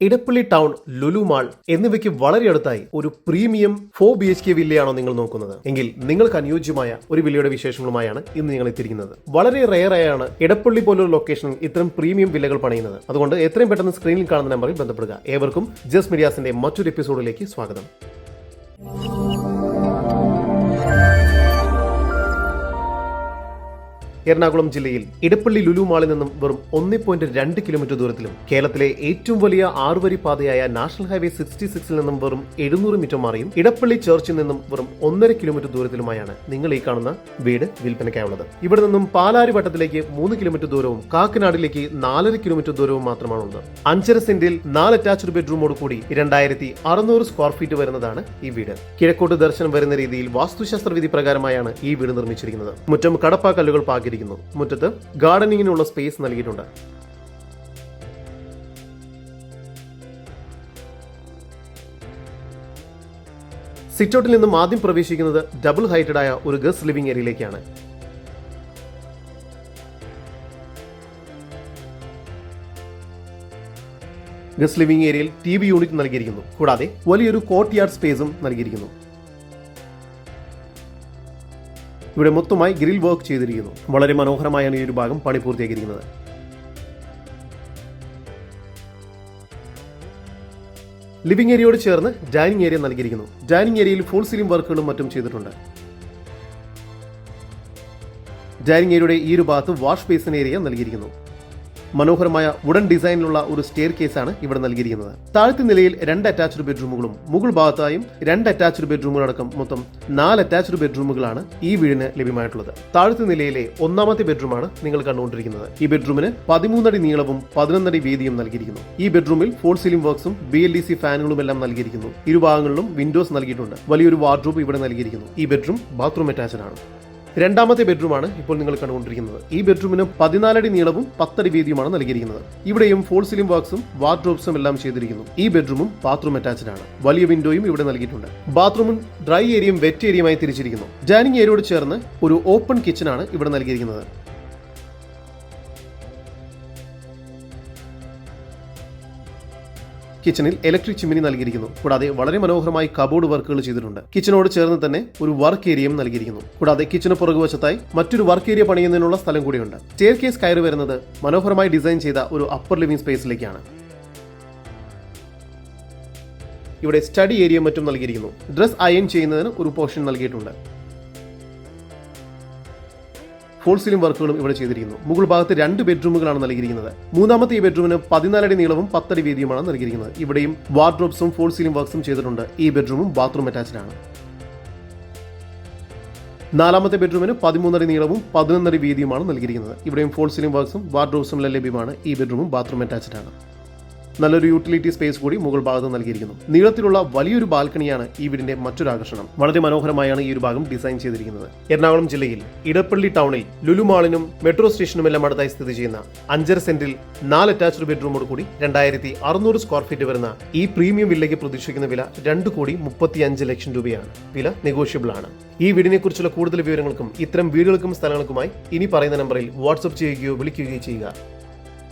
Edappally town Lulu mall എന്നിവയ്ക്ക് വളരെ അടുത്തായി ഒരു premium four B H K വില്ലയാണോ നിങ്ങൾ നോക്കുന്നത്. എങ്കിൽ നിങ്ങൾക്ക് അനുയോജ്യമായ ഒരു വില്ലയുടെ വിശേഷങ്ങളുമായാണ് ഇന്ന് ഞങ്ങൾ എത്തിയിരിക്കുന്നത്. വളരെ റെയറായാണ് ഇടപ്പള്ളി പോലൊരു ലൊക്കേഷനിൽ ഇത്തരം പ്രീമിയം വില്ലകൾ പണിയുന്നത്. അതുകൊണ്ട് എത്രയും പെട്ടെന്ന് സ്ക്രീനിൽ കാണുന്ന നമ്പറിൽ ബന്ധപ്പെടുക. ഏവർക്കും ജസ് മീഡിയാസിന്റെ മറ്റൊരു എപ്പിസോഡിലേക്ക് സ്വാഗതം. എറണാകുളം ജില്ലയിൽ ഇടപ്പള്ളി ലുലു മാളിൽ നിന്നും വെറും ഒന്ന് പോയിന്റ് രണ്ട് കിലോമീറ്റർ ദൂരത്തിലും കേരളത്തിലെ ഏറ്റവും വലിയ ആറുവരി പാതയായ നാഷണൽ ഹൈവേ സിക്സ്റ്റി സിക്സിൽ നിന്നും വെറും എഴുന്നൂറ് മീറ്റർ മാറിയും ഇടപ്പള്ളി ചർച്ചിൽ നിന്നും വെറും ഒന്നര കിലോമീറ്റർ ദൂരത്തിലുമായാണ് നിങ്ങൾ ഈ കാണുന്ന വീട് വിൽപ്പനയ്ക്കായുള്ളത്. ഇവിടെ നിന്നും പാലാരി വട്ടത്തിലേക്ക് മൂന്ന് കിലോമീറ്റർ ദൂരവും കാക്കനാടിലേക്ക് നാലര കിലോമീറ്റർ ദൂരവും മാത്രമാണുള്ളത്. അഞ്ചര സെന്റിൽ നാല് അറ്റാച്ച്ഡ് ബെഡ്റൂമോട് കൂടി രണ്ടായിരത്തി അറുന്നൂറ് സ്ക്വയർ ഫീറ്റ് വരുന്നതാണ് ഈ വീട്. കിഴക്കോട്ട് ദർശനം വരുന്ന രീതിയിൽ വാസ്തുശാസ്ത്ര വിധി പ്രകാരമായാണ് ഈ വീട് നിർമ്മിച്ചിരിക്കുന്നത്. മുറ്റം കടപ്പാ കല്ലുകൾ പാകിയിരിക്കുന്നു മുറ്റത്ത് ഗാർഡനിങ്ങിനുള്ള സ്പേസ് നൽകിയിട്ടുണ്ട്. സിറ്റൗട്ടിൽ നിന്നും ആദ്യം പ്രവേശിക്കുന്നത് ഡബിൾ ഹൈറ്റഡ് ആയ ഒരു ഗസ്റ്റ് ലിവിംഗ് ഏരിയയിലേക്കാണ്. ഗസ്റ്റ് ലിവിംഗ് ഏരിയയിൽ ടി വി യൂണിറ്റ് നൽകിയിരിക്കുന്നു. കൂടാതെ വലിയൊരു കോർട്ട് യാർഡ് സ്പേസും നൽകിയിരിക്കുന്നു. ഇവിടെ മൊത്തമായി ഗ്രിൽ വർക്ക് ചെയ്തിരിക്കുന്നു. വളരെ മനോഹരമായാണ് ഈ ഒരു ഭാഗം പണി പൂർത്തിയാക്കിയിരിക്കുന്നത് ലിവിംഗ് ഏരിയയോട് ചേർന്ന് ഡൈനിങ് ഏരിയ നൽകിയിരിക്കുന്നു. ഡൈനിങ് ഏരിയയിൽ ഫുൾ സീലിംഗ് വർക്കുകളും മറ്റും ചെയ്തിട്ടുണ്ട്. ഡൈനിങ് ഏരിയയുടെ ഈ ഒരു ഭാഗത്ത് വാഷ് ബേസിൻ ഏരിയ നൽകിയിരിക്കുന്നു. മനോഹരമായ വുഡൻ ഡിസൈനിലുള്ള ഒരു സ്റ്റെയർ കേസാണ് ഇവിടെ നൽകിയിരിക്കുന്നത്. താഴത്തെ നിലയിൽ രണ്ട് അറ്റാച്ച്ഡ് ബെഡ്റൂമുകളും മുകൾ ഭാഗത്തായും രണ്ട് അറ്റാച്ച്ഡ് ബെഡ്റൂമുകളടക്കം മൊത്തം നാല് അറ്റാച്ച്ഡ് ബെഡ്റൂമുകളാണ് ഈ വീടിന് ലഭ്യമായിട്ടുള്ളത്. താഴത്തെ നിലയിലെ ഒന്നാമത്തെ ബെഡ്റൂമാണ് നിങ്ങൾ കണ്ടുകൊണ്ടിരിക്കുന്നത്. ഈ ബെഡ്റൂമിന് പതിമൂന്നടി നീളവും പതിനൊന്നടി വീതിയും നൽകിയിരിക്കുന്നു. ഈ ബെഡ്റൂമിൽ ഫോൾ സീലിംഗ് വർക്ക്സും ബി എൽ ഡി സി ഫാനുകളും എല്ലാം നൽകിയിരിക്കുന്നു. ഇരുഭാഗങ്ങളിലും വിൻഡോസ് നൽകിയിട്ടുണ്ട്. വലിയൊരു വാർഡ്രോബ് ഇവിടെ നൽകിയിരിക്കുന്നു. ഈ ബെഡ്റൂം ബാത്റൂം അറ്റാച്ച്ഡ് ആണ്. രണ്ടാമത്തെ ബെഡ്റൂമാണ് ഇപ്പോൾ നിങ്ങൾ കണ്ടുകൊണ്ടിരിക്കുന്നത്. ഈ ബെഡ്റൂമിന് പതിനാലടി നീളവും പത്തടി വീതിയുമാണ് നൽകിയിരിക്കുന്നത്. ഇവിടെയും ഫോൾ സീലിംഗ് വർക്ക്സും വാർഡ്രോബ്സും എല്ലാം ചെയ്തിരിക്കുന്നു. ഈ ബെഡ്റൂമും ബാത്റൂം അറ്റാച്ച്ഡ് ആണ്. വലിയ വിൻഡോയും ഇവിടെ നൽകിയിട്ടുണ്ട്. ബാത്റൂമും ഡ്രൈ ഏരിയയും വെറ്റ് ഏരിയയുമായി തിരിച്ചിരിക്കുന്നു. ഡൈനിങ് ഏരിയയോട് ചേർന്ന് ഒരു ഓപ്പൺ കിച്ചൺ ആണ് ഇവിടെ നൽകിയിരിക്കുന്നത്. കിച്ചണിൽ ഇലക്ട്രിക് ചിമ്മിനി നൽകിയിരിക്കുന്നു. കൂടാതെ വളരെ മനോഹരമായി കബോർഡ് വർക്കുകൾ ചെയ്തിട്ടുണ്ട്. കിച്ചനോട് ചേർന്ന് തന്നെ ഒരു വർക്ക് ഏരിയയും നൽകിയിരിക്കുന്നു. കൂടാതെ കിച്ചന് പുറകുവശത്തായി മറ്റൊരു വർക്ക് ഏരിയ പണിയുന്നതിനുള്ള സ്ഥലം കൂടിയുണ്ട്. സ്റ്റെയർ കേസ് കയറി വരുന്നത് മനോഹരമായി ഡിസൈൻ ചെയ്ത ഒരു അപ്പർ ലിവിംഗ് സ്പേസിലേക്കാണ് ഇവിടെ സ്റ്റഡി ഏരിയ മറ്റും നൽകിയിരിക്കുന്നു. ഡ്രസ് അയൺ ചെയ്യുന്നതിന് ഒരു പോർഷൻ നൽകിയിട്ടുണ്ട്. ഫോൾ സീലിംഗ് വർക്കുകളും ഇവിടെ ചെയ്തിരിക്കുന്നു. മുകൾ ഭാഗത്ത് രണ്ട് ബെഡ്റൂമുകളാണ് നൽകിയിരിക്കുന്നത്. മൂന്നാമത്തെ ഈ ബെഡ്റൂമിന് പതിനാലടി നീളവും പത്തടി വീതിയുമാണ് നൽകിയിരിക്കുന്നത്. ഇവിടെയും വാർഡ്രോബ്സും ഫോൾ സീലിംഗ് വർക്ക്സും ചെയ്തിട്ടുണ്ട്. ഈ ബെഡ്റൂമും ബാത്റൂം അറ്റാച്ച്ഡ് ആണ്. നാലാമത്തെ ബെഡ്റൂമിന് പതിമൂന്നടി നീളവും പതിനൊന്നടി വീതിയുമാണ് നൽകിയിരിക്കുന്നത്. ഇവിടെയും ഫോൾ സീലിംഗ് വർക്ക്സും എല്ലാം ലഭ്യമാണ്. ഈ ബെഡ്റൂമും ബാത്റൂം അറ്റാച്ച്ഡ് ആണ്. നല്ലൊരു യൂട്ടിലിറ്റി സ്പേസ് കൂടി മുകൾ ഭാഗത്ത് നൽകിയിരിക്കുന്നു. നീളത്തിലുള്ള വലിയൊരു ബാൽക്കണിയാണ് ഈ വീടിന്റെ മറ്റൊരു ആകർഷണം. വളരെ മനോഹരമായാണ് ഈ ഒരു ഭാഗം ഡിസൈൻ ചെയ്തിരിക്കുന്നത്. എറണാകുളം ജില്ലയിൽ ഇടപ്പള്ളി ടൗണിൽ ലുലുമാളിനും മെട്രോ സ്റ്റേഷനും എല്ലാം അടുത്തായി സ്ഥിതി ചെയ്യുന്ന അഞ്ചര സെന്റിൽ നാല് അറ്റാച്ച്ഡ് ബെഡ്റൂമോട് കൂടി രണ്ടായിരത്തി അറുന്നൂറ് സ്ക്വയർ ഫീറ്റ് വരുന്ന ഈ പ്രീമിയം വില്ലയ്ക്ക് പ്രതീക്ഷിക്കുന്ന വില രണ്ട് കോടി മുപ്പത്തി അഞ്ച് ലക്ഷം രൂപയാണ്. വില നെഗോഷ്യബിൾ ആണ്. ഈ വീടിനെ കുറിച്ചുള്ള കൂടുതൽ വിവരങ്ങൾക്കും ഇത്തരം വീടുകൾക്കും സ്ഥലങ്ങൾക്കുമായി ഇനി പറയുന്ന നമ്പറിൽ വാട്സ്ആപ്പ് ചെയ്യുകയോ വിളിക്കുകയോ ചെയ്യുക.